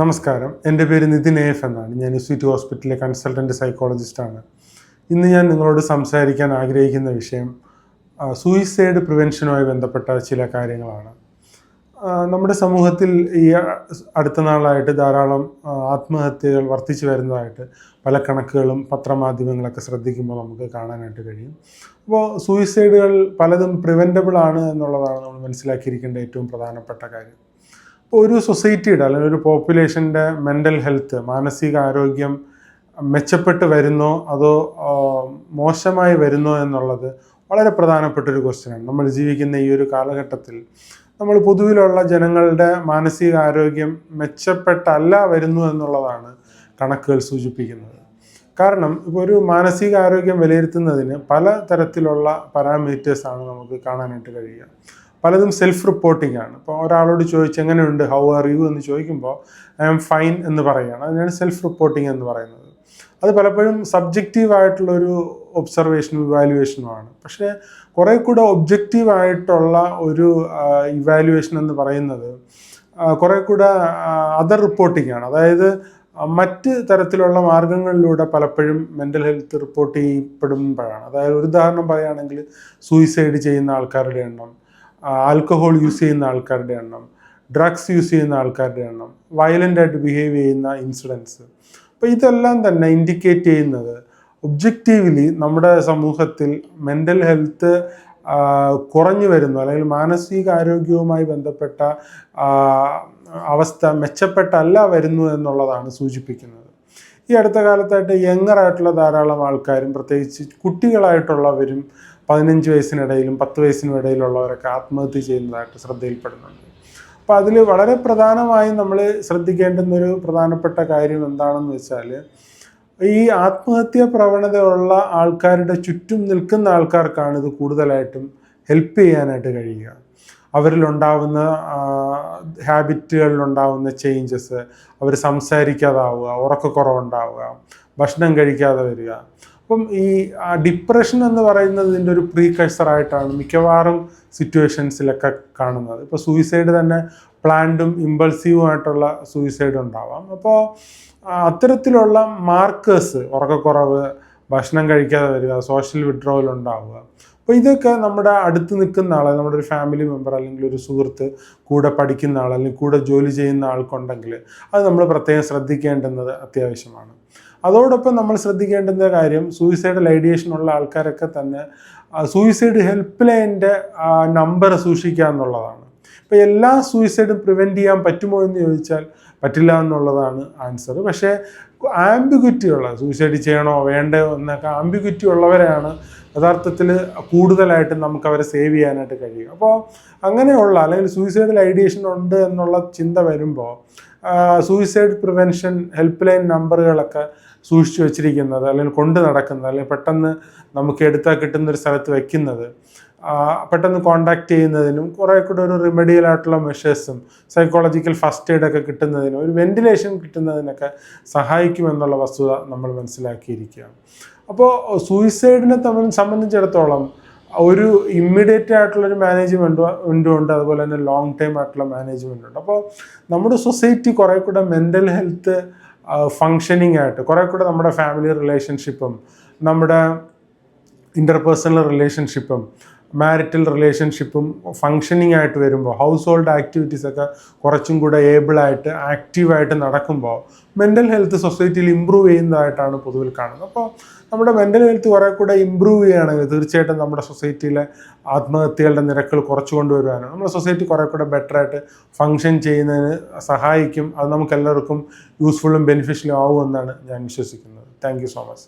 നമസ്കാരം. എന്റെ പേര് നിതിൻ എഫ് എന്നാണ്. ഞാൻ യുസിറ്റി ഹോസ്പിറ്റലിലെ കൺസൾട്ടന്റ് സൈക്കോളജിസ്റ്റാണ്. ഇന്ന് ഞാൻ നിങ്ങളോട് സംസാരിക്കാൻ ആഗ്രഹിക്കുന്ന വിഷയം സൂയിസൈഡ് പ്രിവെൻഷനുമായി ബന്ധപ്പെട്ട ചില കാര്യങ്ങളാണ്. നമ്മുടെ സമൂഹത്തിൽ ഈ അടുത്ത നാളായിട്ട് ധാരാളം ആത്മഹത്യകൾ വർദ്ധിച്ചു വരുന്നതായിട്ട് പല കണക്കുകളും പത്രമാധ്യമങ്ങളൊക്കെ ശ്രദ്ധിക്കുമ്പോൾ നമുക്ക് കാണാനായിട്ട് കഴിയും. അപ്പോൾ സൂയിസൈഡുകൾ പലതും പ്രിവെന്റബിൾ ആണ് എന്നുള്ളതാണ് നമ്മൾ മനസ്സിലാക്കിയിരിക്കേണ്ട ഏറ്റവും പ്രധാനപ്പെട്ട കാര്യം. ഒരു സൊസൈറ്റിയുടെ അല്ലെങ്കിൽ ഒരു പോപ്പുലേഷന്റെ മെന്റൽ ഹെൽത്ത് മാനസിക ആരോഗ്യം മെച്ചപ്പെട്ട് വരുന്നോ അതോ മോശമായി വരുന്നോ എന്നുള്ളത് വളരെ പ്രധാനപ്പെട്ട ഒരു ക്വസ്റ്റ്യനാണ്. നമ്മൾ ജീവിക്കുന്ന ഈ ഒരു കാലഘട്ടത്തിൽ നമ്മൾ പൊതുവിലുള്ള ജനങ്ങളുടെ മാനസിക ആരോഗ്യം മെച്ചപ്പെട്ടല്ല വരുന്നു എന്നുള്ളതാണ് കണക്കുകൾ സൂചിപ്പിക്കുന്നത്. കാരണം ഇപ്പോൾ ഒരു മാനസിക ആരോഗ്യം വിലയിരുത്തുന്നതിന് പല തരത്തിലുള്ള പാരാമീറ്റേഴ്സാണ് നമുക്ക് കാണാനായിട്ട് കഴിയുക. പലതും സെൽഫ് റിപ്പോർട്ടിംഗ് ആണ്. ഇപ്പോൾ ഒരാളോട് ചോദിച്ച് എങ്ങനെയുണ്ട് ഹൗ ആർ യു എന്ന് ചോദിക്കുമ്പോൾ ഐ ആം ഫൈൻ എന്ന് പറയുകയാണ് അതിനാണ് സെൽഫ് റിപ്പോർട്ടിംഗ് എന്ന് പറയുന്നത്. അത് പലപ്പോഴും സബ്ജക്റ്റീവ് ആയിട്ടുള്ളൊരു ഒബ്സർവേഷനും ഇവാലുവേഷനുമാണ് പക്ഷേ കുറേ കൂടെ ഒബ്ജക്റ്റീവ് ആയിട്ടുള്ള ഒരു ഇവാലുവേഷൻ എന്ന് പറയുന്നത് കുറേ കൂടെ അതർ റിപ്പോർട്ടിംഗ് ആണ്. അതായത് മറ്റ് തരത്തിലുള്ള മാർഗങ്ങളിലൂടെ പലപ്പോഴും മെന്റൽ ഹെൽത്ത് റിപ്പോർട്ട് ചെയ്യപ്പെടുമ്പോഴാണ്. അതായത് ഒരു ഉദാഹരണം പറയുകയാണെങ്കിൽ സൂയിസൈഡ് ചെയ്യുന്ന ആൾക്കാരുടെ എണ്ണം ആൽക്കഹോൾ യൂസ് ചെയ്യുന്ന ആൾക്കാരുടെ എണ്ണം ഡ്രഗ്സ് യൂസ് ചെയ്യുന്ന ആൾക്കാരുടെ എണ്ണം വയലന്റ് ആയിട്ട് ബിഹേവ് ചെയ്യുന്ന ഇൻസിഡൻസ് അപ്പോൾ ഇതെല്ലാം തന്നെ ഇൻഡിക്കേറ്റ് ചെയ്യുന്നത് ഒബ്ജക്റ്റീവ്ലി നമ്മുടെ സമൂഹത്തിൽ മെന്റൽ ഹെൽത്ത് കുറഞ്ഞു വരുന്നു. അല്ലെങ്കിൽ മാനസികാരോഗ്യവുമായി ബന്ധപ്പെട്ട അവസ്ഥ മെച്ചപ്പെട്ടല്ല വരുന്നു എന്നുള്ളതാണ് സൂചിപ്പിക്കുന്നത്. ഈ അടുത്ത കാലത്തായിട്ട് യങ്ങറായിട്ടുള്ള ധാരാളം ആൾക്കാരും പ്രത്യേകിച്ച് കുട്ടികളായിട്ടുള്ളവരും പതിനഞ്ച് വയസ്സിനിടയിലും പത്ത് വയസ്സിനും ഇടയിലുള്ളവരൊക്കെ ആത്മഹത്യ ചെയ്യുന്നതായിട്ട് ശ്രദ്ധയിൽപ്പെടുന്നുണ്ട്. അപ്പോൾ അതിൽ വളരെ പ്രധാനമായും നമ്മൾ ശ്രദ്ധിക്കേണ്ടുന്ന ഒരു പ്രധാനപ്പെട്ട കാര്യം എന്താണെന്ന് വെച്ചാൽ ഈ ആത്മഹത്യ പ്രവണതയുള്ള ആൾക്കാരുടെ ചുറ്റും നിൽക്കുന്ന ആൾക്കാർക്കാണ് ഇത് കൂടുതലായിട്ടും ഹെൽപ്പ് ചെയ്യാനായിട്ട് കഴിയുക. അവരിലുണ്ടാവുന്ന ഹാബിറ്റുകളിലുണ്ടാവുന്ന ചേഞ്ചസ് അവർ സംസാരിക്കാതാവുക ഉറക്കക്കുറവുണ്ടാവുക ഭക്ഷണം കഴിക്കാതെ വരിക അപ്പം ഈ ഡിപ്രഷൻ എന്ന് പറയുന്നത് ഇതിന്റെ ഒരു പ്രീകഴ്സറായിട്ടാണ് മിക്കവാറും സിറ്റുവേഷൻസിലൊക്കെ കാണുന്നത്. ഇപ്പോൾ സൂയിസൈഡ് തന്നെ പ്ലാൻഡും ഇമ്പൾസീവുമായിട്ടുള്ള സൂയിസൈഡ് ഉണ്ടാവാം അപ്പോൾ അത്തരത്തിലുള്ള മാർക്കേഴ്സ് ഉറക്കക്കുറവ് ഭക്ഷണം കഴിക്കാതെ വരിക സോഷ്യൽ വിഡ്രോവൽ ഉണ്ടാവുക. അപ്പോൾ ഇതൊക്കെ നമ്മുടെ അടുത്ത് നിൽക്കുന്ന ആൾ നമ്മുടെ ഒരു ഫാമിലി മെമ്പർ അല്ലെങ്കിൽ ഒരു സുഹൃത്ത് കൂടെ പഠിക്കുന്ന ആൾ അല്ലെങ്കിൽ കൂടെ ജോലി ചെയ്യുന്ന ആൾക്കുണ്ടെങ്കിൽ അത് നമ്മൾ പ്രത്യേകം ശ്രദ്ധിക്കേണ്ടുന്നത് അത്യാവശ്യമാണ്. അതോടൊപ്പം നമ്മൾ ശ്രദ്ധിക്കേണ്ടുന്ന കാര്യം സൂയിസൈഡൽ ഐഡിയേഷൻ ഉള്ള ആൾക്കാരൊക്കെ തന്നെ സൂയിസൈഡ് ഹെൽപ്പ് ലൈനിന്റെ നമ്പർ സൂക്ഷിക്കുക എന്നുള്ളതാണ്. ഇപ്പോൾ എല്ലാ സൂയിസൈഡും പ്രിവെന്റ് ചെയ്യാൻ പറ്റുമോ എന്ന് ചോദിച്ചാൽ പറ്റില്ല എന്നുള്ളതാണ് ആൻസർ. പക്ഷേ ആംബിഗ്വിറ്റി ഉള്ള സൂയിസൈഡ് ചെയ്യണോ വേണ്ടയോ എന്നൊക്കെ ആംബിഗ്വിറ്റി ഉള്ളവരെയാണ് യഥാർത്ഥത്തിൽ കൂടുതലായിട്ട് നമുക്ക് അവരെ സേവ് ചെയ്യാനായിട്ട് കഴിയും അപ്പോൾ അങ്ങനെയുള്ള അല്ലെങ്കിൽ സൂയിസൈഡൽ ഐഡിയേഷൻ ഉണ്ട് എന്നുള്ള ചിന്ത വരുമ്പോൾ സൂയിസൈഡ് പ്രിവെൻഷൻ ഹെൽപ്പ് ലൈൻ നമ്പറുകളൊക്കെ സൂക്ഷിച്ചു വെച്ചിരിക്കുന്നത് അല്ലെങ്കിൽ കൊണ്ട് നടക്കുന്നത് അല്ലെങ്കിൽ പെട്ടെന്ന് നമുക്ക് എടുത്താൽ കിട്ടുന്ന ഒരു സ്ഥലത്ത് വെക്കുന്നത് പെട്ടെന്ന് കോണ്ടാക്ട് ചെയ്യുന്നതിനും കുറേ കൂടെ ഒരു റിമഡിയൽ ആയിട്ടുള്ള മെഷേഴ്സും സൈക്കോളജിക്കൽ ഫസ്റ്റ് എയ്ഡ് ഒക്കെ കിട്ടുന്നതിനും ഒരു വെന്റിലേഷൻ കിട്ടുന്നതിനൊക്കെ സഹായിക്കുമെന്നുള്ള വസ്തുത നമ്മൾ മനസ്സിലാക്കിയിരിക്കുകയാണ്. അപ്പോൾ സൂയിസൈഡിനെ തമ്മിൽ സംബന്ധിച്ചിടത്തോളം ഒരു ഇമ്മീഡിയറ്റ് ആയിട്ടുള്ള ഒരു മാനേജ്മെന്റ് ഉണ്ട് അതുപോലെ തന്നെ ലോങ് ടൈം ആയിട്ടുള്ള മാനേജ്മെന്റ് ഉണ്ട്. അപ്പോൾ നമ്മുടെ സൊസൈറ്റി കുറേ കൂടെ മെന്റൽ ഹെൽത്ത് ഫങ്ഷനിങ് ആയിട്ട് കുറേ കൂടെ നമ്മുടെ ഫാമിലി റിലേഷൻഷിപ്പും നമ്മുടെ ഇന്റർപേഴ്സണൽ റിലേഷൻഷിപ്പും മാരിറ്റൽ റിലേഷൻഷിപ്പും ഫങ്ഷനിങ് ആയിട്ട് വരുമ്പോൾ ഹൗസ് ഹോൾഡ് ആക്ടിവിറ്റീസ് ഒക്കെ കുറച്ചും കൂടെ ഏബിളായിട്ട് ആക്റ്റീവായിട്ട് നടക്കുമ്പോൾ മെന്റൽ ഹെൽത്ത് സൊസൈറ്റിയിൽ ഇമ്പ്രൂവ് ചെയ്യുന്നതായിട്ടാണ് പൊതുവിൽ കാണുന്നത്. അപ്പോൾ നമ്മുടെ മെന്റൽ ഹെൽത്ത് കുറേ കൂടെ ഇമ്പ്രൂവ് ചെയ്യുകയാണെങ്കിൽ തീർച്ചയായിട്ടും നമ്മുടെ സൊസൈറ്റിയിലെ ആത്മഹത്യകളുടെ നിരക്കുകൾ കുറച്ചു കൊണ്ടുവരുവാനാണ്. നമ്മുടെ സൊസൈറ്റി കുറേ കൂടെ ബെറ്ററായിട്ട് ഫങ്ഷൻ ചെയ്യുന്നതിന് സഹായിക്കും. അത് നമുക്ക് എല്ലാവർക്കും യൂസ്ഫുള്ളും ബെനിഫിഷ്യലും ആവുമെന്നാണ് ഞാൻ വിശ്വസിക്കുന്നത്. Thank you so much